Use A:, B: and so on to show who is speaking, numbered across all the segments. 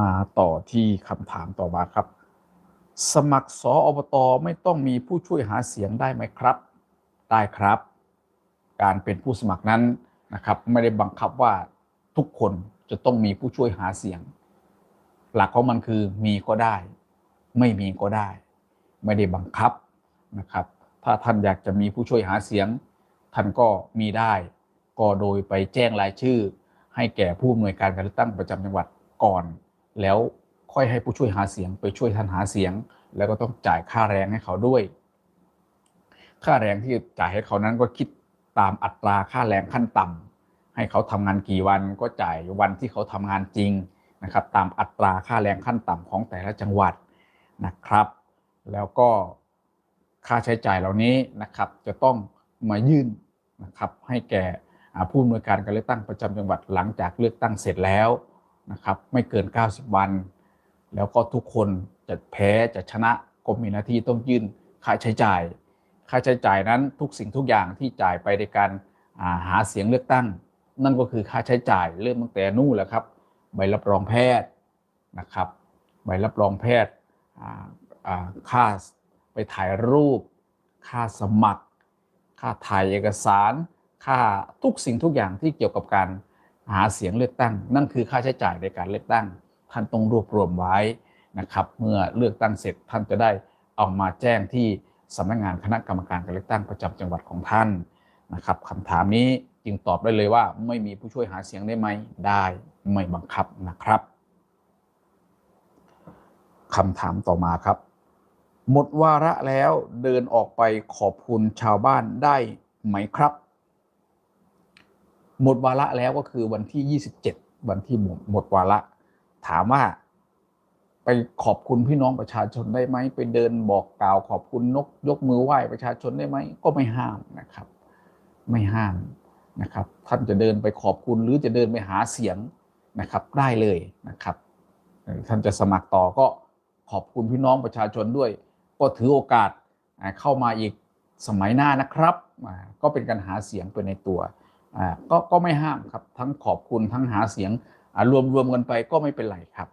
A: มาต่อที่คำถามต่อมาครับ สมัครสออบตไม่ต้องมีผู้ช่วยหาเสียงได้ไหมครับ ได้ครับ การเป็นผู้สมัครนั้นนะครับไม่ได้บังคับว่าทุกคนจะต้องมีผู้ช่วยหาเสียง หลักของมันคือมีก็ได้ ไม่มีก็ได้ ไม่ได้บังคับนะครับ ถ้าท่านอยากจะมีผู้ช่วยหาเสียง ท่านก็มีได้ ก็โดยไปแจ้งรายชื่อ ให้แก่ผู้อำนวยการการเลือกตั้งประจำจังหวัดก่อน แล้วค่อยให้ผู้ช่วยหาเสียงไปช่วยท่านหาเสียง แล้วก็ต้องจ่ายค่าแรงให้เขาด้วย ค่าแรงที่จ่ายให้เขานั้นก็คิดตามอัตราค่าแรงขั้นต่ำให้เขาทำงานกี่วันก็จ่ายวันที่เขาทำงานจริงนะครับ ตามอัตราค่าแรงขั้นต่ำของแต่ละจังหวัดนะครับ แล้วก็ค่าใช้จ่ายเหล่านี้นะครับ จะต้องมายื่นนะครับให้แก่ผู้อำนวยการการเลือกตั้งประจำจังหวัดหลังจากเลือกตั้งเสร็จแล้ว นะครับไม่เกิน 90 วัน แล้วก็ทุกคนจะแพ้จะชนะก็มีหน้าที่ต้องยื่นค่าใช้จ่าย ค่าใช้จ่ายนั้นทุกสิ่งทุกอย่างที่จ่ายไปในการหาเสียงเลือกตั้ง นั่นก็คือค่าใช้จ่ายเริ่มตั้งแต่นู่นแหละครับ ใบรับรองแพทย์นะครับใบรับรองแพทย์ค่าไปถ่ายรูป ค่าสมัคร ค่าถ่ายเอกสาร ค่าทุกสิ่งทุกอย่างที่เกี่ยวกับการ หาเสียงเลือกตั้ง นั่นคือค่าใช้จ่ายในการเลือกตั้ง ท่านต้องรวบรวมไว้นะครับเมื่อเลือกตั้งเสร็จท่านจะได้เอามาแจ้งที่สำนักงานคณะกรรมการการเลือกตั้งประจำจังหวัดของท่านนะครับคำถามนี้จึงตอบได้เลยว่าไม่มีผู้ช่วยหาเสียงได้ไหมได้ไม่บังคับนะครับคำถามต่อมาครับ หมดวาระแล้วเดินออกไปขอบคุณชาวบ้านได้ไหมครับ หมดวาระแล้วก็คือวันที่ 27 วันที่หมดวาระ ถามว่า ไปขอบคุณพี่น้องประชาชนได้ไหมไปเดินบอกกล่าวขอบคุณนกยกมือไหว้ประชาชนได้ไหมก็ไม่ห้ามนะครับ ไม่ห้ามนะครับ ท่านจะเดินไปขอบคุณหรือจะเดินไปหาเสียงนะครับ ได้เลยนะครับ ท่านจะสมัครต่อก็ขอบคุณพี่น้องประชาชนด้วย ก็ถือโอกาสเข้ามาอีกสมัยหน้านะครับ ก็เป็นการหาเสียงไปในตัว ก็ก็ไม่ห้ามครับทั้งขอบคุณทั้งหาเสียงรวมรวมกันไปก็ไม่เป็นไรครับ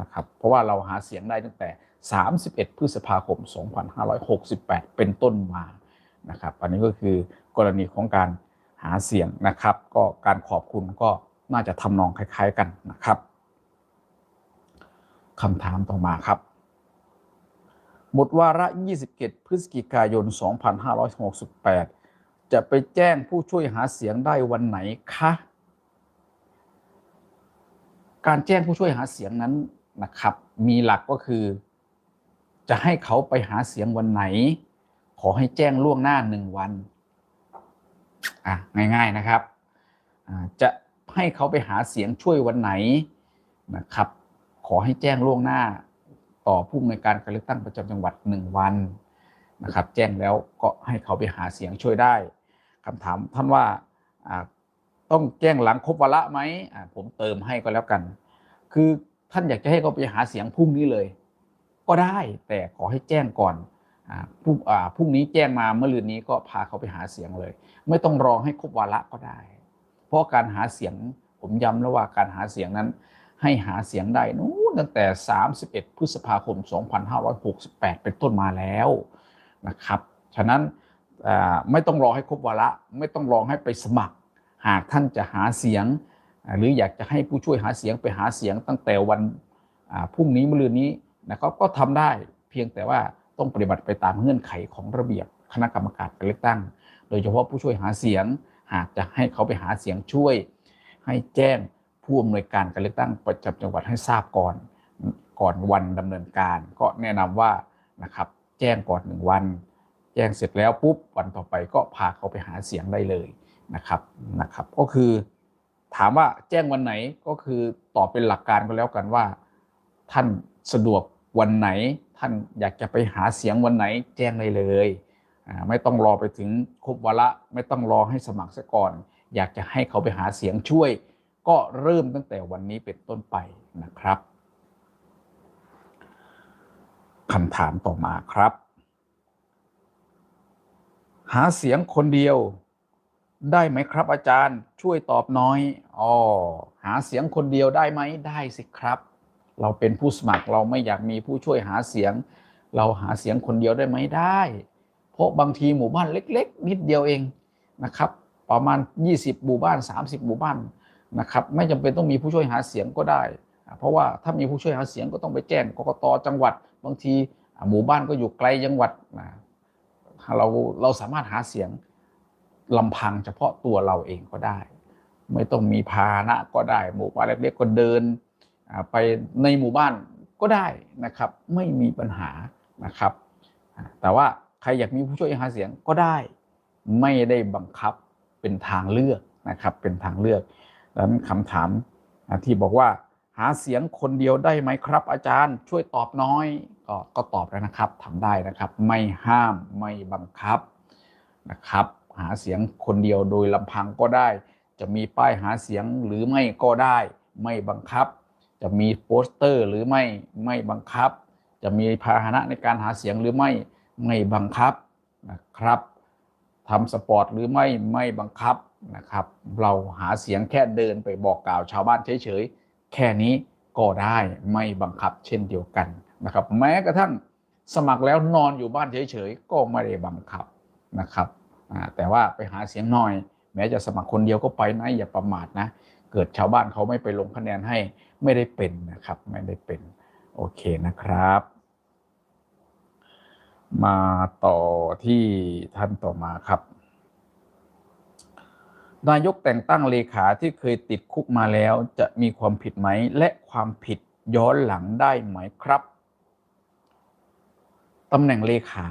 A: นะครับ เพราะว่าเราหาเสียงได้ตั้งแต่ 31 พฤษภาคม 2568 เป็นต้นมานะครับ อันนี้ก็คือกรณีของการหาเสียงนะครับ ก็การขอบคุณก็น่าจะทำนองคล้าย ๆกันนะครับคำถามต่อมาครับ หมดวาระ 27 พฤศจิกายน 2568 จะไปแจ้งผู้ช่วยหาเสียงได้วันไหนคะ การแจ้งผู้ช่วยหาเสียงนั้นนะครับ มีหลักก็คือ จะให้เขาไปหาเสียงวันไหน ขอให้แจ้งล่วงหน้าหนึ่งวัน อะง่ายๆนะครับ จะให้เขาไปหาเสียงช่วยวันไหนนะครับ ขอให้แจ้งล่วงหน้า ต่อผู้อำนวยการการเลือกตั้งประจำจังหวัดหนึ่งวันนะครับ แจ้งแล้วก็ให้เขาไปหาเสียงช่วยได้ คำถามท่านว่าต้องแจ้งหลังครบวาระไหมผมเติมให้ก็แล้วกัน คือท่านอยากจะให้เขาไปหาเสียงพรุ่งนี้เลย ก็ได้แต่ขอให้แจ้งก่อนพรุ่งพรุ่งนี้แจ้งมาเมื่อลืนนี้ก็พาเขาไปหาเสียงเลย ไม่ต้องรอให้ครบวาระก็ได้ เพราะการหาเสียงผมย้ำแล้วว่าการหาเสียงนั้น ให้หาเสียงได้นู้นตั้งแต่ 31 พฤษภาคม 2568 เป็นต้นมาแล้วนะครับ ฉะนั้น ไม่ต้องรอให้ครบวาระ ไม่ต้องรอให้ไปสมัคร หากท่านจะหาเสียง หรืออยากจะให้ผู้ช่วยหาเสียงไปหาเสียงตั้งแต่วันพรุ่งนี้มะรืนนี้นะครับก็ทำได้เพียงแต่ว่าต้องปฏิบัติไปตามเงื่อนไขของระเบียบคณะกรรมการการเลือกตั้ง โดยเฉพาะผู้ช่วยหาเสียง หากจะให้เขาไปหาเสียงช่วย ให้แจ้งผู้อำนวยการการเลือกตั้งประจำจังหวัดให้ทราบก่อนก่อนวันดำเนินการ ก็แนะนำว่านะครับแจ้งก่อนหนึ่งวัน แจ้งเสร็จแล้วปุ๊บวันต่อไปก็พาเขาไปหาเสียงได้เลยนะครับนะครับก็คือถามว่าแจ้งวันไหนก็คือตอบเป็นหลักการก็แล้วกันว่า ท่านสะดวกวันไหน ท่านอยากจะไปหาเสียงวันไหน แจ้งได้เลยไม่ต้องรอไปถึงครบวาระไม่ต้องรอให้สมัครซะก่อน อยากจะให้เขาไปหาเสียงช่วย ก็เริ่มตั้งแต่วันนี้เป็นต้นไปนะครับคำถามต่อมาครับ หาเสียงคนเดียวได้ไหมครับอาจารย์ช่วยตอบน้อยอ๋อหาเสียงคนเดียวได้ไหมได้สิครับ เราเป็นผู้สมัครเราไม่อยากมีผู้ช่วยหาเสียง เราหาเสียงคนเดียวได้ไหมได้ เพราะบางทีหมู่บ้านเล็ก ๆ นิดเดียวเองนะครับ ประมาณ 20 หมู่บ้าน 30 หมู่บ้านนะครับ ไม่จำเป็นต้องมีผู้ช่วยหาเสียงก็ได้ เพราะว่าถ้ามีผู้ช่วยหาเสียงก็ต้องไปแจ้งกกตจังหวัด บางทีหมู่บ้านก็อยู่ไกลจังหวัดนะ เราเราสามารถหาเสียงลำพังเฉพาะตัวเราเองก็ได้ ไม่ต้องมีพานะก็ได้ หมู่บ้านเล็กๆก็เดินไปในหมู่บ้านก็ได้นะครับ ไม่มีปัญหานะครับ แต่ว่าใครอยากมีผู้ช่วยหาเสียงก็ได้ ไม่ได้บังคับเป็นทางเลือกนะครับ เป็นทางเลือกดังนั้นคำถามที่บอกว่าหาเสียงคนเดียวได้ไหมครับ อาจารย์ช่วยตอบน้อย ก็ก็ตอบแล้วนะครับทำได้นะครับ ไม่ห้ามไม่บังคับนะครับ หาเสียงคนเดียวโดยลำพังก็ได้ จะมีป้ายหาเสียงหรือไม่ก็ได้ ไม่บังคับ จะมีโปสเตอร์หรือไม่ไม่บังคับ จะมีพาหนะในการหาเสียงหรือไม่ไม่บังคับนะครับทำสปอร์ตหรือไม่ไม่บังคับนะครับ เราหาเสียงแค่เดินไปบอกกล่าวชาวบ้านเฉยๆแค่นี้ก็ได้ไม่บังคับเช่นเดียวกัน นะครับ แม้กระทั่งสมัครแล้วนอนอยู่บ้านเฉยๆก็ไม่ได้บังคับนะครับแต่ว่าไปหาเสียงหน่อย แม้จะสมัครคนเดียวก็ไปนะอย่าประมาทนะ เกิดชาวบ้านเขาไม่ไปลงคะแนนให้ไม่ได้เป็นนะครับ ไม่ได้เป็น โอเคนะครับ มาต่อที่ท่านต่อมาครับ นายกแต่งตั้งเลขาที่เคยติดคุกมาแล้วจะมีความผิดไหม และความผิดย้อนหลังได้ไหมครับ ตำแหน่งเลขา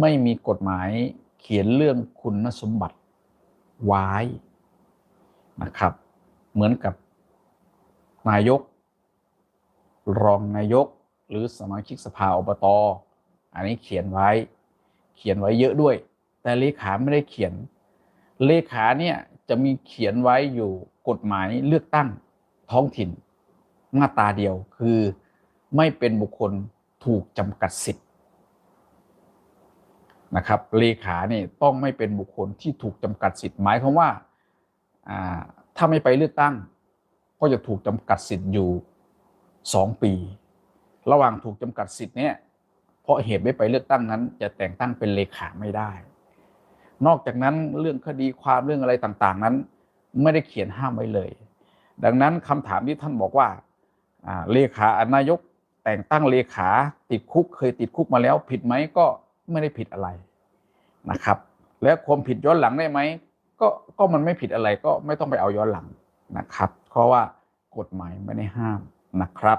A: ไม่มีกฎหมายเขียนเรื่องคุณสมบัติไว้นะครับ เหมือนกับนายก รองนายก หรือสมาชิกสภาอบตอันนี้เขียนไว้ เขียนไว้เยอะด้วย แต่เลขาไม่ได้เขียน เลขาเนี่ยจะมีเขียนไว้อยู่กฎหมายเลือกตั้งท้องถิ่น มาตราเดียวคือไม่เป็นบุคคล ถูกจำกัดสิทธิ์นะครับเลขาเนี่ยต้องไม่เป็นบุคคลที่ถูกจำกัดสิทธิ์หมายความว่าถ้าไม่ไปเลือกตั้ง ก็จะถูกจำกัดสิทธิ์อยู่สองปี ระหว่างถูกจำกัดสิทธิ์เนี่ยเพราะเหตุไม่ไปเลือกตั้งนั้น จะแต่งตั้งเป็นเลขาไม่ได้ นอกจากนั้นเรื่องคดีความเรื่องอะไรต่างๆนั้น ไม่ได้เขียนห้ามไว้เลย ดังนั้นคำถามที่ท่านบอกว่าเลขานายก แต่งตั้งเลขาติดคุกเคยติดคุกมาแล้ว ผิดไหมก็ไม่ได้ผิดอะไรนะครับ และความผิดย้อนหลังได้ไหมก็ก็มันไม่ผิดอะไรก็ไม่ต้องไปเอาย้อนหลังนะครับ เพราะว่ากฎหมายไม่ได้ห้ามนะครับ